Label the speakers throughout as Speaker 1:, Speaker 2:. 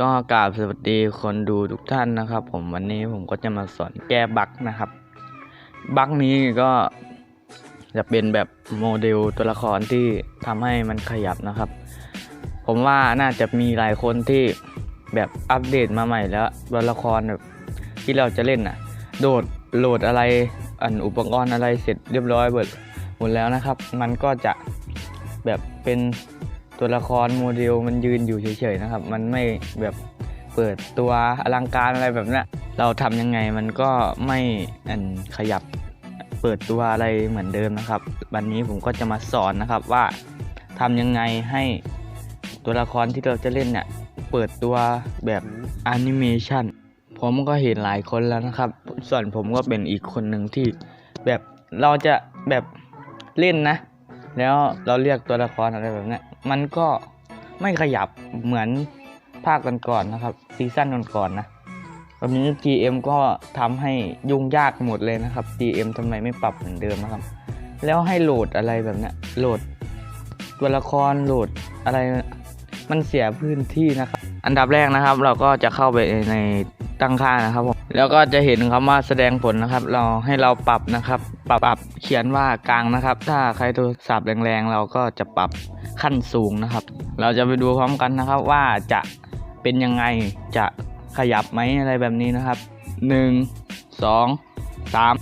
Speaker 1: ก็กราบสวัสดีคนดูทุกท่านนะครับ ผมวันนี้ผมก็จะมาสอนแก้บั๊กนะครับ บั๊กนี้ก็จะเป็นแบบโมเดลตัวละครที่ทำให้มันขยับนะครับ ผมว่าน่าจะมีหลายคนที่แบบอัปเดตมาใหม่แล้วตัวละครแบบที่เราจะเล่นน่ะ โดดโหลดอะไรอันอุปกรณ์อะไรเสร็จเรียบร้อยหมดหมดแล้วนะครับ มันก็จะแบบเป็น ตัวละครโมเดลมันยืนอยู่เฉยๆนะครับ มันไม่แบบเปิดตัวอลังการอะไรแบบนั้นเราทำยังไงมันก็ไม่อันขยับเปิดตัวอะไรเหมือนเดิมนะครับ วันนี้ผมก็จะมาสอนนะครับว่าทำยังไงให้ตัวละครที่เราจะเล่นเนี่ยเปิดตัวแบบแอนิเมชันผมก็เห็นหลายคนแล้วนะครับ ส่วนผมก็เป็นอีกคนหนึ่งที่แบบเราจะแบบเล่นนะ แล้วเราเรียกตัวละครอะไรแบบนี้ มันก็ไม่ขยับเหมือนภาคก่อนๆนะครับ ซีซั่นก่อนๆนะวันนี้ GM ก็ทำให้ยุ่งยากหมดเลยนะครับ GM ทำไมไม่ปรับเหมือนเดิมนะครับ แล้วให้โหลดอะไรแบบนี้โหลดตัวละครโหลดอะไรมันเสียพื้นที่นะครับ อันดับแรกนะครับ เราก็จะเข้าไปใน ตั้งค่านะครับผมแล้วก็จะเห็นคำว่าแสดงผลนะครับ เราให้เราปรับนะครับ ปรับปรับเขียนว่ากลางนะครับ ถ้าใครโทรศัพท์แรงๆ เราก็จะปรับขั้นสูงนะครับ เราจะไปดูพร้อมกันนะครับ ว่าจะเป็นยังไงจะขยับไหมอะไรแบบนี้นะครับหนึ่งสองสาม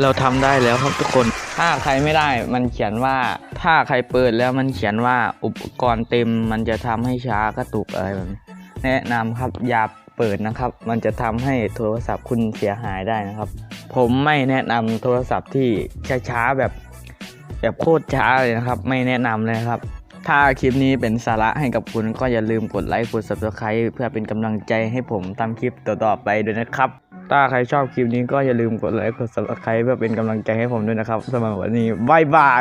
Speaker 1: เราทำได้แล้วครับทุกคน ถ้าใครไม่ได้มันเขียนว่า ถ้าใครเปิดแล้วมันเขียนว่าอุปกรณ์เต็มมันจะทำให้ช้ากระตุกอะไรแบบนี้ แนะนำครับอย่าเปิดนะครับ มันจะทำให้โทรศัพท์คุณเสียหายได้นะครับ ผมไม่แนะนำโทรศัพท์ที่ช้าๆแบบแบบโคตรช้าเลยนะครับ ไม่แนะนำเลยครับ ถ้าคลิปนี้เป็นสาระให้กับคุณก็อย่าลืมกดไลค์กด subscribe เพื่อเป็นกำลังใจให้ผมทำคลิปต่อๆไปด้วยนะครับ ถ้าใครชอบคลิปนี้ก็อย่าลืมกดไลค์กด subscribe เพื่อเป็นกำลังใจให้ผมด้วยนะครับสำหรับวันนี้บายบาย